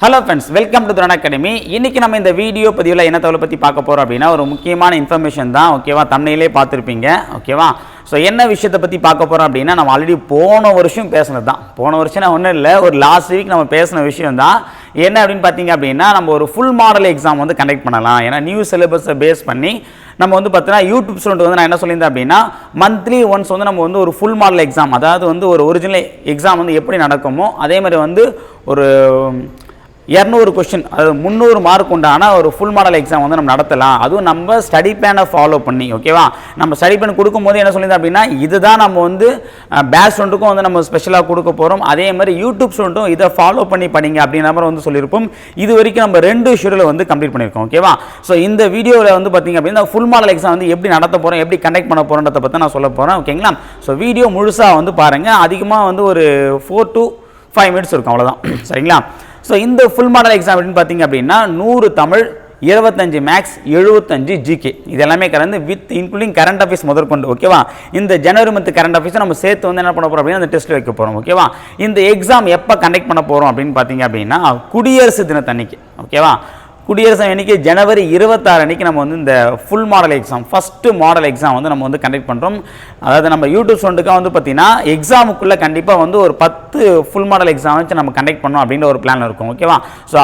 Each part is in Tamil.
Hello friends welcome to Thuran Academy இன்றைக்கி நம்ம இந்த வீடியோ பதிவில் என்ன தகவலை பற்றி பார்க்க போகிறோம் அப்படின்னா ஒரு முக்கியமான இன்ஃபர்மேஷன் தான் ஓகேவா தமிழிலே பார்த்துருப்பீங்க ஓகேவா ஸோ என்ன விஷயத்தை பற்றி பார்க்க போகிறோம் அப்படின்னா நம்ம ஆல்ரெடி போன வருஷம் பேசுனது தான் போன வருஷம் நான் ஒன்றும் இல்லை ஒரு லாஸ்ட் வீக் நம்ம பேசின விஷயம் தான் என்ன அப்படின்னு பார்த்தீங்க அப்படின்னா நம்ம ஒரு ஃபுல் மாடல் எக்ஸாம் வந்து கண்டக்ட் பண்ணலாம். ஏன்னா நியூ சிலபஸை பேஸ் பண்ணி நம்ம வந்து பார்த்தீங்கன்னா யூடியூப் ஸ்டூடெண்ட் வந்து நான் என்ன சொல்லியிருந்தேன் அப்படின்னா மந்த்லி ஒன்ஸ் வந்து நம்ம வந்து ஒரு ஃபுல் மாடல் எக்ஸாம் அதாவது வந்து ஒரு ஒரிஜினல் எக்ஸாம் வந்து எப்படி நடக்குமோ அதே மாதிரி வந்து ஒரு இரநூறு கொஷின் அது முந்நூறு மார்க் உண்டான ஒரு ஃபுல் மாடல் எக்ஸாம் வந்து நம்ம நடத்தலாம். அதுவும் நம்ம ஸ்டடி பிளானை ஃபாலோ பண்ணி ஓகேவா நம்ம ஸ்டடி பிளான் கொடுக்கும்போது என்ன சொல்லியிருந்தோம் அப்படின்னா இதுதான் நம்ம வந்து பேட்ச் ஸ்டூடெண்ட்டுக்கும் வந்து நம்ம ஸ்பெஷலாக கொடுக்க போகிறோம் அதே மாதிரி யூடியூப் ஸ்டூடெண்ட்டும் இதை ஃபாலோ பண்ணி படிங்க அப்படின்ற மாதிரி வந்து சொல்லியிருப்போம். இது வரைக்கும் நம்ம ரெண்டு ஷெடியூலை வந்து கம்ப்ளீட் பண்ணியிருக்கோம் ஓகேவா ஸோ இந்த வீடியோவில் வந்து பார்த்தீங்க அப்படின்னா ஃபுல் மாடல் எக்ஸாம் வந்து எப்படி நடத்த போகிறோம் எப்படி கண்டக்ட் பண்ண போகிறோன்றத பற்றி நான் சொல்ல போகிறேன் ஓகேங்களா ஸோ வீடியோ முழுசாக வந்து பாருங்கள் அதிகமாக வந்து ஒரு ஃபோர் டு ஃபைவ் மினிட்ஸ் இருக்கும் அவ்வளோதான் சரிங்களா? ஸோ இந்த ஃபுல் மாடல் எக்ஸாம் அப்படின்னு பார்த்தீங்க அப்படின்னா நூறு தமிழ் இருபத்தஞ்சு மேக்ஸ் எழுபத்தஞ்சு ஜிகே இது எல்லாமே கலந்து வித் இன்க்ளூடிங் கரண்ட் அஃபேர்ஸ் முதற்கொண்டு ஓகேவா இந்த ஜனவரி மந்த் கரண்ட் அஃபேர்ஸ் நம்ம சேர்த்து வந்து என்ன பண்ண போகிறோம் அப்படின்னா அந்த டெஸ்ட் வைக்க போகிறோம் ஓகேவா இந்த எக்ஸாம் எப்போ கண்டக்ட் பண்ண போகிறோம் அப்படின்னு பார்த்தீங்க அப்படின்னா குடியரசு தினத்தன்னைக்கு ஓகேவா குடியரசு அன்றைக்கி ஜனவரி இருபத்தாறு அன்றைக்கி நம்ம வந்து இந்த full model exam first model exam வந்து நம்ம வந்து கண்டக்ட் பண்ணுறோம் அதாவது நம்ம யூடியூப் ஸ்டூடெண்ட்டுக்காக வந்து பார்த்திங்கன்னா எக்ஸாமுக்குள்ளே கண்டிப்பாக வந்து ஒரு பத்து ஃபுல் மாடல் எக்ஸாம் வச்சு நம்ம கண்டக்ட் பண்ணோம் அப்படின்ற ஒரு பிளான் இருக்கும் ஓகேவா ஸோ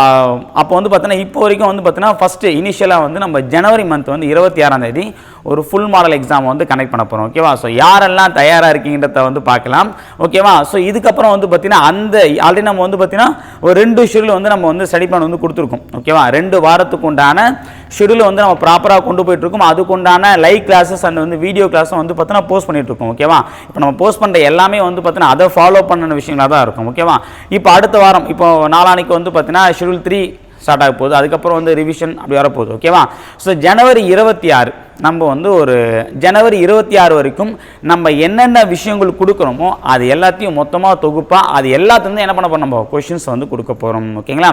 அப்போ வந்து பார்த்தீங்கன்னா இப்போ வரைக்கும் வந்து பார்த்தீங்கன்னா ஃபஸ்ட்டு இனிஷியலாக வந்து நம்ம ஜனவரி மந்த் வந்து இருபத்தி ஆறாம் தேதி ஒரு ஃபுல் மாடல் எக்ஸாம் வந்து கனெக்ட் பண்ண போகிறோம் ஓகேவா ஸோ யாரெல்லாம் தயாராக இருக்கீங்கிறத வந்து பார்க்கலாம். ஓகேவா ஸோ இதுக்கப்புறம் வந்து பார்த்தீங்கன்னா அந்த ஆல்ரெடி நம்ம வந்து பார்த்தீங்கன்னா ஒரு ரெண்டு ஷெடியூல் வந்து நம்ம வந்து ஸ்டடி பிளான் வந்து கொடுத்துருக்கோம். ஓகேவா ரெண்டு வாரத்துக்கு உண்டான ஷெடியூல் வந்து நம்ம ப்ராப்பராக கொண்டு போயிட்டுருக்கோம். அதுக்குண்டான லைவ் கிளாஸஸ் அண்ட் வந்து வீடியோ கிளாஸும் வந்து பார்த்தீங்கன்னா போஸ்ட் பண்ணிட்டு இருக்கோம் ஓகேவா இப்போ நம்ம போஸ்ட் பண்ணுற எல்லாமே வந்து பார்த்தீங்கன்னா அதை ஃபாலோ பண்ண விஷயங்களாக தான் இருக்கும். ஓகேவா இப்போ அடுத்த வாரம் இப்போ நாளானிக்கு வந்து பார்த்தீங்கன்னா ஷெடியூல் த்ரீ ஸ்டார்ட் ஆக போகுது. அதுக்கப்புறம் வந்து ரிவிஷன் அப்படி வரப்போகுது. ஓகேவா ஸோ ஜனவரி இருபத்தி ஆறு நம்ம வந்து ஒரு ஜனவரி இருபத்தி ஆறு வரைக்கும் நம்ம என்னென்ன விஷயங்கள் கொடுக்குறோமோ அது எல்லாத்தையும் மொத்தமாக தொகுப்பாக அது எல்லாத்துலேருந்து என்ன பண்ண போகிறோம் நம்ம கொஷின்ஸ் வந்து கொடுக்க போகிறோம் ஓகேங்களா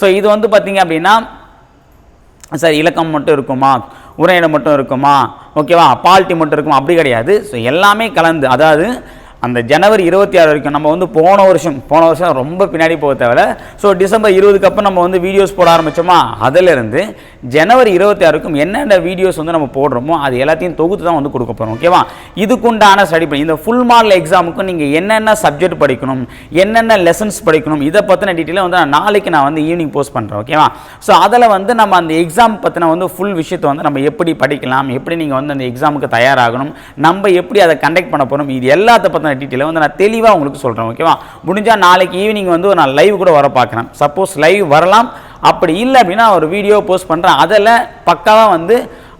ஸோ இது வந்து பார்த்தீங்க அப்படின்னா சார் இலக்கம் மட்டும் இருக்குமா? உரையிடம் மட்டும் இருக்குமா? ஓகேவா பால்ட்டி மட்டும் இருக்குமா? அப்படி கிடையாது. ஸோ எல்லாமே கலந்து அதாவது அந்த ஜனவரி இருபத்தி ஆறு வரைக்கும் நம்ம வந்து போன வருஷம் போன வருஷம் ரொம்ப பின்னாடி போக தேவையில்ல. ஸோ டிசம்பர் இருபதுக்கு அப்புறம் நம்ம வந்து வீடியோஸ் போட ஆரம்பித்தோமா அதிலிருந்து ஜனவரி இருபத்தி ஆறுக்கும் என்னென்ன வீடியோஸ் வந்து நம்ம போடுறோமோ அது எல்லாத்தையும் தொகுத்து தான் வந்து கொடுக்க போகிறோம் ஓகேவா இதுக்குண்டான ஸ்டடி பண்ணி இந்த ஃபுல் மாடல் எக்ஸாமுக்கு நீங்கள் என்னென்ன சப்ஜெக்ட் படிக்கணும் என்னென்ன லெசன்ஸ் படிக்கணும் இதை பற்றின டீட்டெயிலாக வந்து நான் நாளைக்கு நான் வந்து ஈவினிங் போஸ்ட் பண்ணுறேன் ஓகேவா ஸோ அதில் வந்து நம்ம அந்த எக்ஸாம் பற்றின வந்து ஃபுல் விஷயத்தை வந்து நம்ம எப்படி படிக்கலாம் எப்படி நீங்கள் வந்து அந்த எக்ஸாமுக்கு தயாராகணும் நம்ம எப்படி அதை கண்டக்ட் பண்ண போகிறோம் இது எல்லாத்த பற்றின நான் டீட்டெயிலை வந்து நான் தெளிவாக உங்களுக்கு சொல்கிறேன் ஓகேவா முடிஞ்சால் நாளைக்கு ஈவினிங் வந்து நான் லைவ் கூட வர பார்க்குறேன். சப்போஸ் லைவ் வரலாம். அப்படி இல்லை அப்படின்னா ஒரு வீடியோ போஸ்ட் பண்ணுறேன் அதில் பக்காவாக வந்து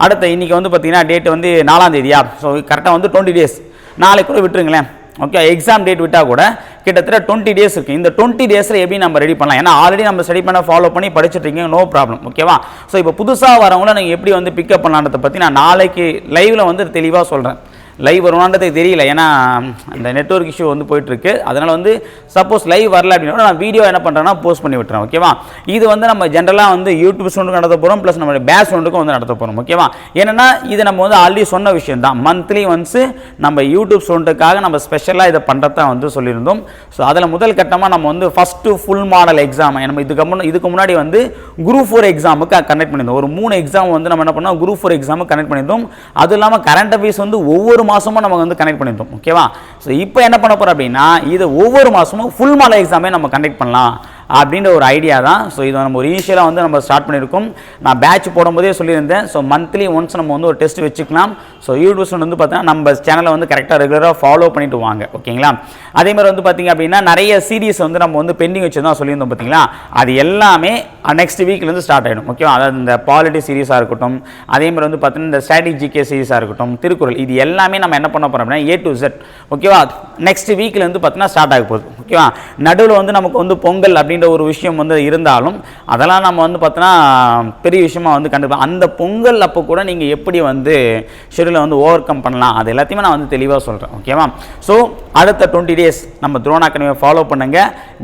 அடுத்த இன்றைக்கி வந்து பார்த்தீங்கன்னா டேட் வந்து நாலாம் தேதியா? ஸோ கரெக்டாக வந்து டுவெண்ட்டி டேஸ் நாளைக்கு கூட விட்டுருங்களேன். ஓகே எக்ஸாம் டேட் விட்டால் கூட கிட்டத்தட்ட டுவெண்ட்டி டேஸ் இருக்குது இந்த டுவெண்ட்டி டேஸில் எப்படி நம்ம ரெடி பண்ணலாம்? ஏன்னா ஆல்ரெடி நம்ம ஸ்டடி பண்ண ஃபாலோ பண்ணி படிச்சுட்டு இருக்கீங்க நோ ப்ராப்ளம் ஓகேவா ஸோ இப்போ புதுசாக வரவங்கள நீங்கள் எப்படி வந்து பிக்கப் பண்ணலான்றதை பற்றி நான் நாளைக்கு லைவில் வந்து தெளிவாக சொல்கிறேன் லைவ் வருமானது தெரியல. ஏன்னா அந்த நெட்ஒர்க் இஷ்யூ வந்து போயிட்டுருக்கு. அதனால் வந்து சப்போஸ் லைவ் வரல அப்படின்னா நான் வீடியோ என்ன பண்ணுறேன்னா போஸ்ட் பண்ணி விட்டுறேன் ஓகேவா இது வந்து நம்ம ஜென்ரலாக வந்து யூடியூப் ஸ்டூடெண்ட் நடத்த போகிறோம் ப்ளஸ் நம்ம பேஸ் ஸ்டூடெண்ட்டுக்கும் வந்து நடத்த போகிறோம் ஓகேவா ஏன்னா இது நம்ம வந்து ஆல்ரெடி சொன்ன விஷயம் தான் மந்த்லி ஒன்ஸு நம்ம யூடியூப் ஸ்டூடெண்ட்டுக்காக நம்ம ஸ்பெஷலாக இதை பண்ணுறதா வந்து சொல்லியிருந்தோம். ஸோ அதில் முதல் கட்டமாக நம்ம வந்து ஃபஸ்ட்டு ஃபுல் மாடல் எக்ஸாம் நம்ம இதுக்கு முன்னாடி இதுக்கு முன்னாடி வந்து குரூப் ஃபோர் எக்ஸாமுக்கு கனெக்ட் பண்ணியிருந்தோம். ஒரு மூணு எக்ஸாம் வந்து நம்ம என்ன பண்ணோம் குரூப் ஃபோர் எக்ஸாமுக்கு கனெக்ட் பண்ணியிருந்தோம். அதுவும் இல்லாமல் கரண்ட் அஃபேர்ஸ் வந்து ஒவ்வொரு மாதமும் நம்ம வந்து கனெக்ட் பண்ணியிருந்தோம் ஓகேவா ஸோ இப்போ என்ன பண்ண போகிறோம் அப்படின்னா இது ஒவ்வொரு மாதமும் ஃபுல் மாலை எக்ஸாமே நம்ம கண்டக்ட் பண்ணலாம். அப்படின்ற ஒரு ஐடியா தான். ஸோ இதை நம்ம ஒரு இனிஷியலாக வந்து நம்ம ஸ்டார்ட் பண்ணியிருக்கோம். நான் பேட்ச் போடும்போதே சொல்லியிருந்தேன். ஸோ மந்த்லி ஒன்ஸ் நம்ம வந்து ஒரு டெஸ்ட் வச்சுக்கலாம். ஸோ யூடியூப்ஸ் வந்து பார்த்தீங்கன்னா நம்ம சேனலை வந்து கரெக்டாக ரெகுலராக ஃபாலோ பண்ணிட்டு வாங்க. ஓகேங்களா அதே மாதிரி வந்து பார்த்தீங்க அப்படின்னா நிறைய சீரீஸ் வந்து நம்ம வந்து பெண்டிங் வச்சு தான் சொல்லியிருந்தோம் பார்த்தீங்களா? அது எல்லாமே நெக்ஸ்ட் வீக்லேருந்து ஸ்டார்ட் ஆகிடும் ஓகேவா அதாவது இந்த பாலிட்டி சீரீஸாக இருக்கட்டும் அதே மாதிரி வந்து பார்த்தீங்கன்னா இந்த ஸ்ட்ராட்டஜிகே சீரீஸாக இருக்கட்டும் திருக்குறள் இது எல்லாமே நம்ம என்ன பண்ண போகிறோம் அப்படின்னா ஏ டு செட் ஓகேவா நெக்ஸ்ட் வீக்லேருந்து பார்த்தீங்கன்னா ஸ்டார்ட் ஆக போகுது. ஓகேவா நடுவில் வந்து நமக்கு வந்து பொங்கல் அப்படின்ற ஒரு விஷயம் வந்து இருந்தாலும் அதெல்லாம் நம்ம வந்து பார்த்தோன்னா பெரிய விஷயமாக வந்து கண்டிப்பாக அந்த பொங்கல் அப்போ கூட நீங்கள் எப்படி வந்து ஷெடியூலை வந்து ஓவர் கம் பண்ணலாம்? அது எல்லாத்தையுமே நான் வந்து தெளிவாக சொல்கிறேன் ஓகேவா ஸோ அடுத்த டுவெண்ட்டி டேஸ் நம்ம துரோன் அகாடமியை ஃபாலோ பண்ணுங்க.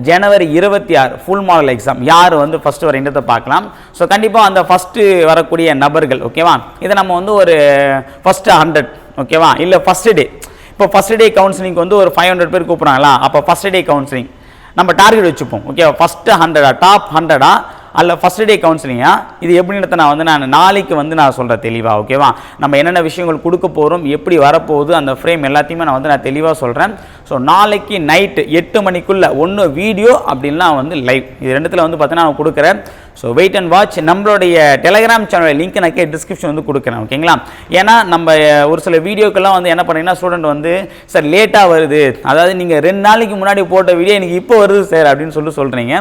ஜனவரி இருபத்தி ஆறு ஃபுல் மாடல் எக்ஸாம் யார் வந்து ஃபஸ்ட்டு வரன்றதை பார்க்கலாம். ஸோ கண்டிப்பாக அந்த ஃபஸ்ட்டு வரக்கூடிய நபர்கள் ஓகேவா இதை நம்ம வந்து ஒரு ஃபஸ்ட்டு ஹண்ட்ரட் ஓகேவா இல்லை ஃபஸ்ட்டு டே இப்போ ஃபஸ்ட் டே கவுன்சிலிங் வந்து ஒரு ஃபைவ் ஹண்ட்ரட் பேர் கூப்பிட்றாங்களா? அப்போ ஃபஸ்ட் டே கவுன்சிலிங் நம்ம டார்கெட் வச்சுப்போம் ஓகே ஃபஸ்ட்டு ஹண்ட்ரடா டாப் ஹண்ட்ரடா அல்ல ஃபஸ்ட் டே கவுன்சிலிங்கா இது எப்படின்றத நான் வந்து நான் நாளைக்கு வந்து நான் சொல்கிறேன் தெளிவாக ஓகேவா நம்ம என்னென்ன விஷயங்கள் கொடுக்க போகிறோம் எப்படி வரப்போகுது அந்த ஃப்ரேம் எல்லாத்தையுமே நான் வந்து நான் தெளிவாக சொல்கிறேன் ஸோ நாளைக்கு நைட்டு எட்டு மணிக்குள்ளே ஒன்று வீடியோ அப்படின்லாம் வந்து லைவ் இது ரெண்டுத்தில் வந்து பார்த்தீங்கன்னா நான் கொடுக்குறேன். ஸோ வெயிட் அண்ட் வாட்ச் நம்மளுடைய டெலகிராம் சேனல் லிங்க் நான் டிஸ்கிரிப்ஷன் வந்து கொடுக்குறேன் ஓகேங்களா ஏன்னா நம்ம ஒரு சில வீடியோக்கெல்லாம் வந்து என்ன பண்ணீங்கன்னா ஸ்டூடெண்ட் வந்து சார் லேட்டாக வருது. அதாவது நீங்கள் ரெண்டு நாளைக்கு முன்னாடி போட்ட வீடியோ எனக்கு இப்போ வருது சார் அப்படின்னு சொல்லி சொல்கிறீங்க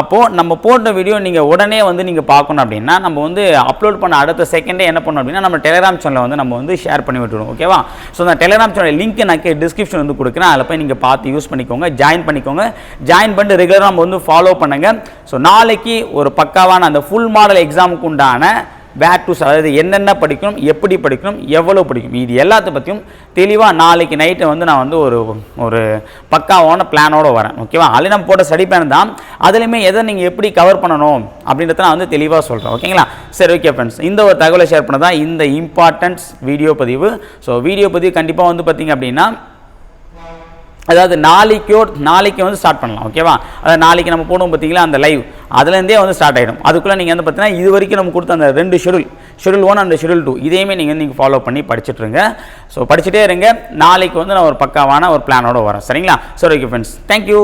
அப்போது நம்ம போட்ட வீடியோ நீங்கள் உடனே வந்து நீங்கள் பார்க்கணும் அப்படின்னா நம்ம வந்து அப்லோட் பண்ண அடுத்த செகண்டே என்ன பண்ணணும் அப்படின்னா நம்ம டெலிகிராம் சேனலில் வந்து நம்ம வந்து ஷேர் பண்ணி விட்டுருவோம் ஓகேவா ஸோ அந்த டெலிகிராம் சேனல் லிங்க் நான் டிஸ்கிரிப்ஷன் வந்து கொடுக்குறேன். அதில் போய் நீங்கள் பார்த்து யூஸ் பண்ணிக்கோங்க ஜாயின் பண்ணிக்கோங்க. ஜாயின் பண்ணிட்டு ரெகுலராக நம்ம வந்து ஃபாலோ பண்ணுங்கள் ஸோ நாளைக்கு ஒரு பக்காவான அந்த ஃபுல் மாடல் எக்ஸாமுக்கு உண்டான வேர் டு அதாவது என்னென்ன படிக்கணும் எப்படி படிக்கணும் எவ்வளோ படிக்கணும். இது எல்லாத்த பற்றியும் தெளிவாக நாளைக்கு நைட்டு வந்து நான் வந்து ஒரு ஒரு பக்காவான பிளானோட வரேன். ஓகேவா அதில் நம்ம போட்ட ஸ்டடி பிளான் தான். அதுலேயுமே எதை நீங்கள் எப்படி கவர் பண்ணணும் அப்படின்றத நான் வந்து தெளிவாக சொல்கிறேன் ஓகேங்களா சரி ஓகே ஃப்ரெண்ட்ஸ் இந்த ஒரு தகவலை ஷேர் பண்ணதான் இந்த இம்பார்ட்டன்ஸ் வீடியோ பதிவு. ஸோ வீடியோ பதிவு கண்டிப்பாக வந்து பார்த்தீங்க அப்படின்னா அதாவது நாளைக்கோ நாளைக்கு வந்து ஸ்டார்ட் பண்ணலாம் ஓகேவா அதாவது நாளைக்கு நம்ம போடுவோம் பார்த்தீங்களா அந்த லைவ் அதுலேருந்தே வந்து ஸ்டார்ட் ஆகிடும் அதுக்குள்ளே நீங்கள் வந்து பார்த்தீங்கன்னா இது வரைக்கும் நம்ம கொடுத்த அந்த ரெண்டு schedule schedule one and schedule two இதையுமே நீங்கள் நீங்கள் ஃபாலோ பண்ணி படிச்சுட்டு இருங்க. ஸோ படிச்சுட்டே இருங்க. நாளைக்கு வந்து நான் ஒரு பக்காவான ஒரு பிளானோடு வரேன். சரிங்களா? சரி ஓகே ஃப்ரெண்ட்ஸ் தேங்க்யூ